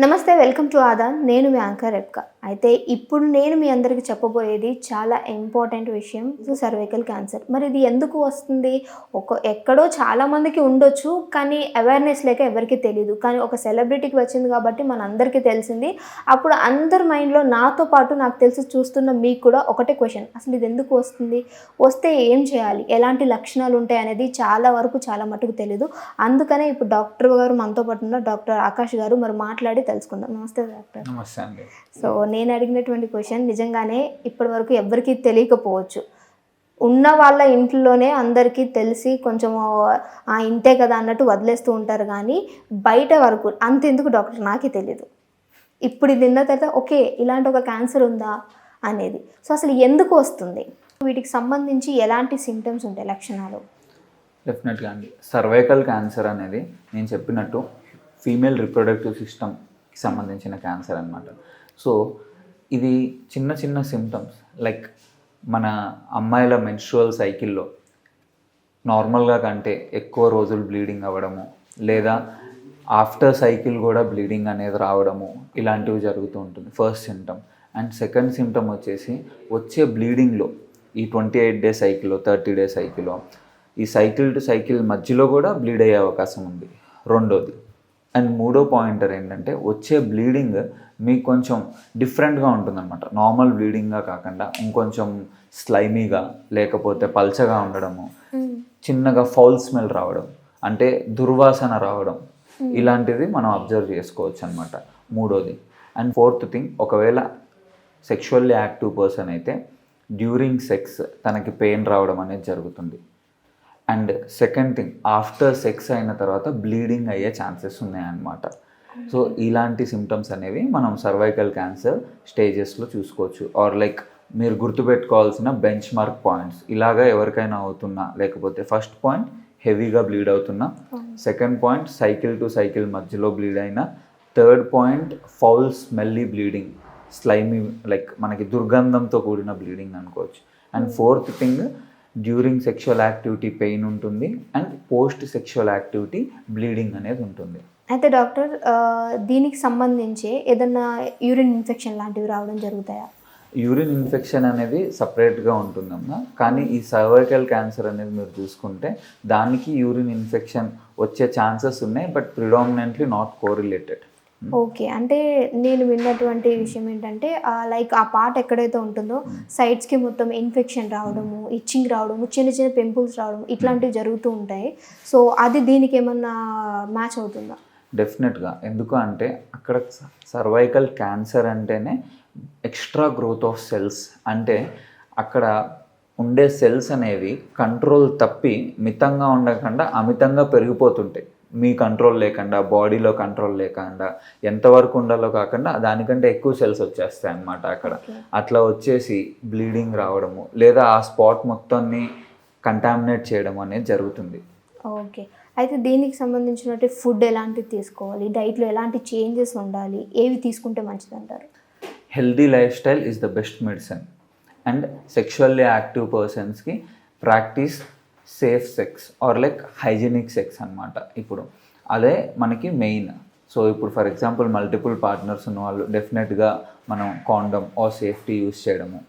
నమస్తే welcome to Aadan. నేను మీ anchor రెప్క. అయితే ఇప్పుడు నేను మీ అందరికి చెప్పబోయేది చాలా ఇంపార్టెంట్ విషయం సర్వైకల్ క్యాన్సర్. మరి ఇది ఎందుకు వస్తుంది? ఒక ఎక్కడో చాలామందికి ఉండొచ్చు కానీ అవేర్నెస్ లేక ఎవరికి తెలియదు కానీ ఒక సెలబ్రిటీకి వచ్చింది కాబట్టి మనందరికీ తెలిసింది. అప్పుడు అందరి మైండ్లో నాతో పాటు నాకు తెలిసి చూస్తున్న మీకు కూడా ఒకటే క్వశ్చన్ అసలు ఇది ఎందుకు వస్తుంది? వస్తే ఏం చేయాలి? ఎలాంటి లక్షణాలు ఉంటాయి అనేది చాలా వరకు చాలా మటుకు తెలియదు అందుకనే ఇప్పుడు డాక్టర్ గారు మనతో పాటు ఉన్న డాక్టర్ ఆకాష్ గారు. మరి మాట్లాడి తెలుసుకుందాం. నమస్తే డాక్టర్. నమస్తే అండి. సో నేను అడిగినటువంటి క్వశ్చన్ నిజంగానే ఇప్పటి వరకు ఎవరికీ తెలియకపోవచ్చు. ఉన్న వాళ్ళ ఇంట్లోనే అందరికీ తెలిసి కొంచెం ఆ ఇంతే కదా అన్నట్టు వదిలేస్తూ ఉంటారు కానీ బయట వరకు అంతెందుకు డాక్టర్? నాకే తెలియదు ఇప్పుడు ఇది విన్న తర్వాత ఓకే ఇలాంటి ఒక క్యాన్సర్ ఉందా అనేది. సో అసలు ఎందుకు వస్తుంది? వీటికి సంబంధించి ఎలాంటి సిమ్టమ్స్ ఉంటాయి లక్షణాలు? డెఫినెట్గా అండి. సర్వైకల్ క్యాన్సర్ అనేది నేను చెప్పినట్టు ఫీమేల్ రిప్రొడక్టివ్ సిస్టమ్కి సంబంధించిన క్యాన్సర్ అనమాట సో ఇది చిన్న చిన్న సిమ్టమ్స్ లైక్ మన అమ్మాయిల మెన్స్ట్రువల్ సైకిల్లో నార్మల్గా కంటే ఎక్కువ రోజులు బ్లీడింగ్ అవ్వడము లేదా ఆఫ్టర్ సైకిల్ కూడా బ్లీడింగ్ అనేది రావడము ఇలాంటివి జరుగుతూ ఉంటుంది first symptom and second symptom వచ్చేసి వచ్చే బ్లీడింగ్లో ఈ ట్వంటీ ఎయిట్ డే సైకిల్లో థర్టీ డే సైకిల్లో ఈ సైకిల్ టు సైకిల్ మధ్యలో కూడా బ్లీడ్ అయ్యే అవకాశం ఉంది. రెండోది అండ్ మూడో పాయింటర్ ఏంటంటే వచ్చే బ్లీడింగ్ మీకు కొంచెం డిఫరెంట్గా ఉంటుందన్నమాట. నార్మల్ బ్లీడింగ్గా కాకుండా ఇంకొంచెం స్లైమీగా లేకపోతే పల్చగా ఉండడము చిన్నగా ఫౌల్ స్మెల్ రావడం అంటే దుర్వాసన రావడం ఇలాంటిది మనం అబ్జర్వ్ చేసుకోవచ్చు అనమాట మూడోది. అండ్ ఫోర్త్ థింగ్ ఒకవేళ సెక్షువల్లీ యాక్టివ్ పర్సన్ అయితే డ్యూరింగ్ సెక్స్ తనకి పెయిన్ రావడం అనేది జరుగుతుంది. And second thing after sex అయిన తర్వాత బ్లీడింగ్ అయ్యే ఛాన్సెస్ ఉన్నాయన్నమాట. సో ఇలాంటి సిమ్టమ్స్ అనేవి మనం సర్వైకల్ క్యాన్సర్ స్టేజెస్లో చూసుకోవచ్చు. ఆర్ లైక్ మీరు గుర్తుపెట్టుకోవాల్సిన బెంచ్ మార్క్ పాయింట్స్. ఇలాగా ఎవరికైనా అవుతున్నా లేకపోతే ఫస్ట్ పాయింట్ హెవీగా బ్లీడ్ అవుతున్నా second point cycle to cycle మధ్యలో బ్లీడ్ అయినా third point foul smelly bleeding slimy like మనకి దుర్గంధంతో కూడిన బ్లీడింగ్ అనుకోవచ్చు. And fourth thing during sexual activity pain ఉంటుంది and post sexual activity bleeding అనేది ఉంటుంది. అయితే డాక్టర్ దీనికి సంబంధించి ఏదన్నా యూరిన్ ఇన్ఫెక్షన్ లాంటివి రావడం జరుగుతాయా? యూరిన్ ఇన్ఫెక్షన్ అనేది సపరేట్గా ఉంటుందమ్మా. కానీ ఈ సర్వైకల్ క్యాన్సర్ అనేది మీరు చూసుకుంటే దానికి యూరిన్ ఇన్ఫెక్షన్ వచ్చే ఛాన్సెస్ ఉన్నాయి but predominantly not correlated okay అంటే నేను విన్నటువంటి విషయం ఏంటంటే లైక్ ఆ పార్ట్ ఎక్కడైతే ఉంటుందో సైడ్స్కి మొత్తం ఇన్ఫెక్షన్ రావడము ఇచ్చింగ్ రావడము చిన్న చిన్న పింపుల్స్ రావడం ఇట్లాంటివి జరుగుతూ ఉంటాయి. సో అది దీనికి ఏమన్నా మ్యాచ్ అవుతుందా? డెఫినెట్గా ఎందుకు అంటే అక్కడ సర్వైకల్ క్యాన్సర్ అంటేనే ఎక్స్ట్రా గ్రోత్ ఆఫ్ సెల్స్ అంటే అక్కడ ఉండే సెల్స్ అనేవి కంట్రోల్ తప్పి మితంగా ఉండకుండా అమితంగా పెరిగిపోతుంటాయి. మీ కంట్రోల్ లేకుండా బాడీలో కంట్రోల్ లేకుండా ఎంతవరకు ఉండాలో కాకుండా దానికంటే ఎక్కువ సెల్స్ వచ్చేస్తాయి అన్నమాట అక్కడ. అట్లా వచ్చేసి బ్లీడింగ్ రావడము లేదా ఆ స్పాట్ మొత్తాన్ని కంటామినేట్ చేయడం అనేది జరుగుతుంది. ఓకే అయితే దీనికి సంబంధించినట్టు ఫుడ్ ఎలాంటివి తీసుకోవాలి? డైట్లో ఎలాంటి చేంజెస్ ఉండాలి? ఏవి తీసుకుంటే మంచిది అంటారు? Healthy lifestyle is the best medicine and sexually active పర్సన్స్కి practice safe sex or like hygienic sex అన్నమాట. ఇప్పుడు అదే మనకి మెయిన్ సో ఇప్పుడు ఫర్ ఎగ్జాంపుల్ మల్టిపుల్ పార్ట్నర్స్ ఉన్న వాళ్ళు డెఫినెట్గా మనం కాండమ్ ఆర్ సేఫ్టీ యూస్ చేయడము.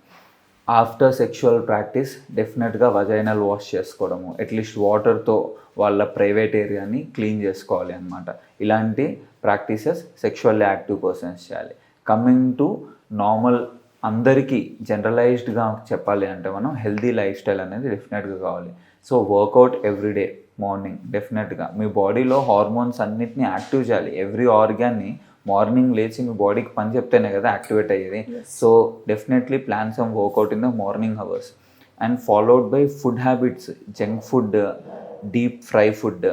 ఆఫ్టర్ సెక్షువల్ ప్రాక్టీస్ డెఫినెట్గా వజైనల్ వాష్ చేసుకోవడము. అట్లీస్ట్ వాటర్తో వాళ్ళ ప్రైవేట్ ఏరియాని క్లీన్ చేసుకోవాలి అనమాట ఇలాంటి ప్రాక్టీసెస్ సెక్షువల్లీ యాక్టివ్ పర్సన్స్ చేయాలి. కమింగ్ టు నార్మల్ అందరికీ జనరలైజ్డ్గా చెప్పాలి అంటే మనం హెల్దీ లైఫ్ స్టైల్ అనేది డెఫినెట్గా కావాలి. సో వర్కౌట్ ఎవ్రీడే మార్నింగ్ డెఫినెట్గా మీ బాడీలో హార్మోన్స్ అన్నిటిని యాక్టివ్ చేయాలి. ఎవ్రీ ఆర్గాన్ని మార్నింగ్ లేచి మీ బాడీకి పని చెప్తేనే కదా యాక్టివేట్ అయ్యేది. So definitely plan some workout in the morning hours and followed by food habits junk food deep fry food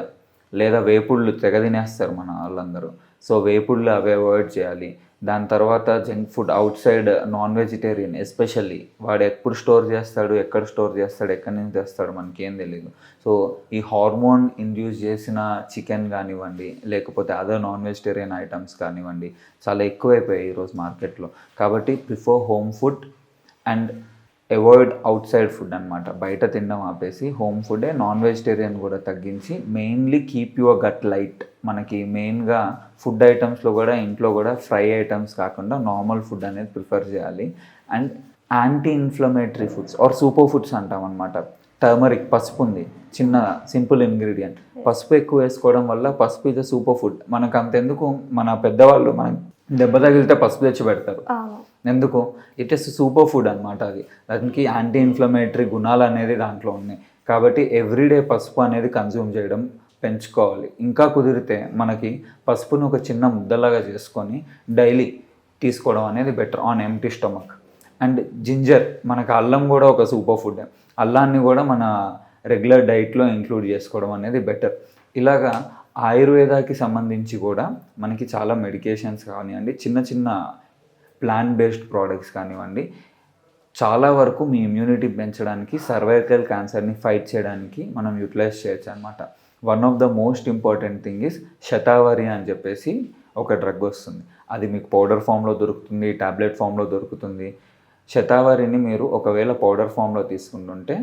లేదా వేపుళ్ళు తెగ తినేస్తారు మన వాళ్ళందరూ. సో వేపుళ్ళు అవి అవాయిడ్ చేయాలి. దాని తర్వాత junk food outside non vegetarian especially వాడు ఎప్పుడు స్టోర్ చేస్తాడు ఎక్కడ స్టోర్ చేస్తాడు ఎక్కడి నుంచి తెస్తాడు మనకేం తెలియదు సో ఈ హార్మోన్ ఇండ్యూస్ చేసిన చికెన్ కానివ్వండి లేకపోతే అదర్ నాన్ వెజిటేరియన్ ఐటమ్స్ కానివ్వండి చాలా ఎక్కువైపోయాయి ఈరోజు మార్కెట్లో. కాబట్టి prefer home food and avoid outside food అనమాట బయట తినడం ఆపేసి హోమ్ ఫుడే నాన్ వెజిటేరియన్ కూడా తగ్గించి mainly keep your gut light మనకి మెయిన్గా ఫుడ్ ఐటమ్స్లో కూడా ఇంట్లో కూడా ఫ్రై ఐటమ్స్ కాకుండా నార్మల్ ఫుడ్ అనేది ప్రిఫర్ చేయాలి. And anti inflammatory foods or super foods అంటాం అనమాట టర్మరిక్ పసుపు ఉంది. చిన్న సింపుల్ ఇంగ్రీడియంట్ పసుపు ఎక్కువ వేసుకోవడం వల్ల పసుపు ఇది సూపర్ ఫుడ్ మనకు అంతెందుకు మన పెద్దవాళ్ళు మనం దెబ్బ తగిలితే పసుపు తెచ్చి పెడతారు. ఎందుకు? ఇట్ ఇస్ సూపర్ ఫుడ్ అనమాట అది. దానికి యాంటీ ఇన్ఫ్లమేటరీ గుణాలు అనేది దాంట్లో ఉన్నాయి. కాబట్టి ఎవ్రీడే పసుపు అనేది కన్జ్యూమ్ చేయడం పెంచుకోవాలి. ఇంకా కుదిరితే మనకి పసుపును ఒక చిన్న ముద్దలాగా చేసుకొని డైలీ తీసుకోవడం అనేది better on empty stomach and ginger మనకు అల్లం కూడా ఒక సూపర్ ఫుడ్ అల్లాన్ని కూడా మన రెగ్యులర్ డైట్లో ఇంక్లూడ్ చేసుకోవడం అనేది బెటర్ ఇలాగా ఆయుర్వేదాకి సంబంధించి కూడా మనకి చాలా మెడికేషన్స్ కానివ్వండి చిన్న చిన్న ప్లాన్ బేస్డ్ ప్రోడక్ట్స్ కానివ్వండి చాలా వరకు మీ ఇమ్యూనిటీ పెంచడానికి సర్వైకల్ క్యాన్సర్ని ఫైట్ చేయడానికి మనం యూటిలైజ్ చేయొచ్చు అనమాట one of the most important thing is shatavari అని చెప్పేసి ఒక డ్రగ్ వస్తుంది. అది మీకు పౌడర్ ఫామ్లో దొరుకుతుంది టాబ్లెట్ ఫామ్లో దొరుకుతుంది. శతావరిని మీరు ఒకవేళ పౌడర్ ఫామ్లో తీసుకుంటుంటే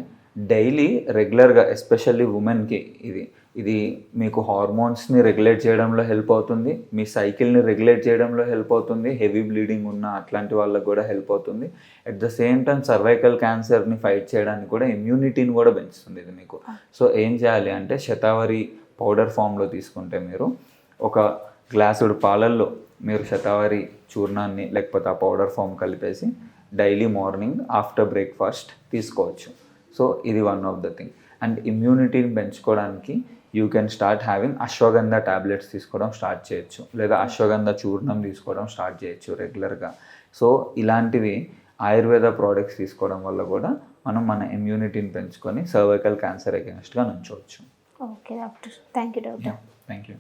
డైలీ రెగ్యులర్గా ఎస్పెషల్లీ ఉమెన్కి ఇది ఇది మీకు హార్మోన్స్ని రెగ్యులేట్ చేయడంలో హెల్ప్ అవుతుంది మీ సైకిల్ని రెగ్యులేట్ చేయడంలో హెల్ప్ అవుతుంది హెవీ బ్లీడింగ్ ఉన్న అట్లాంటి వాళ్ళకి కూడా హెల్ప్ అవుతుంది. At the same time cervical క్యాన్సర్ని ఫైట్ చేయడానికి కూడా ఇమ్యూనిటీని కూడా పెంచుతుంది ఇది మీకు. సో ఏం చేయాలి అంటే శతావరి పౌడర్ ఫామ్లో తీసుకుంటే మీరు ఒక గ్లాసుడు పాలల్లో మీరు శతావరి చూర్ణాన్ని లేకపోతే ఆ పౌడర్ ఫామ్ కలిపేసి డైలీ మార్నింగ్ ఆఫ్టర్ బ్రేక్ఫాస్ట్ తీసుకోవచ్చు. సో ఇది one of the thing and ఇమ్యూనిటీని పెంచుకోవడానికి you can start having ashwagandha tablets తీసుకోవడం స్టార్ట్ చేయొచ్చు. లేదా అశ్వగంధ చూర్ణం తీసుకోవడం స్టార్ట్ చేయొచ్చు రెగ్యులర్గా. సో ఇలాంటివి ఆయుర్వేద ప్రోడక్ట్స్ తీసుకోవడం వల్ల కూడా మనం మన ఇమ్యూనిటీని పెంచుకొని సర్వైకల్ క్యాన్సర్ అగెన్స్ట్గా నుంచోవచ్చు. Okay doctor. Thank you doctor thank you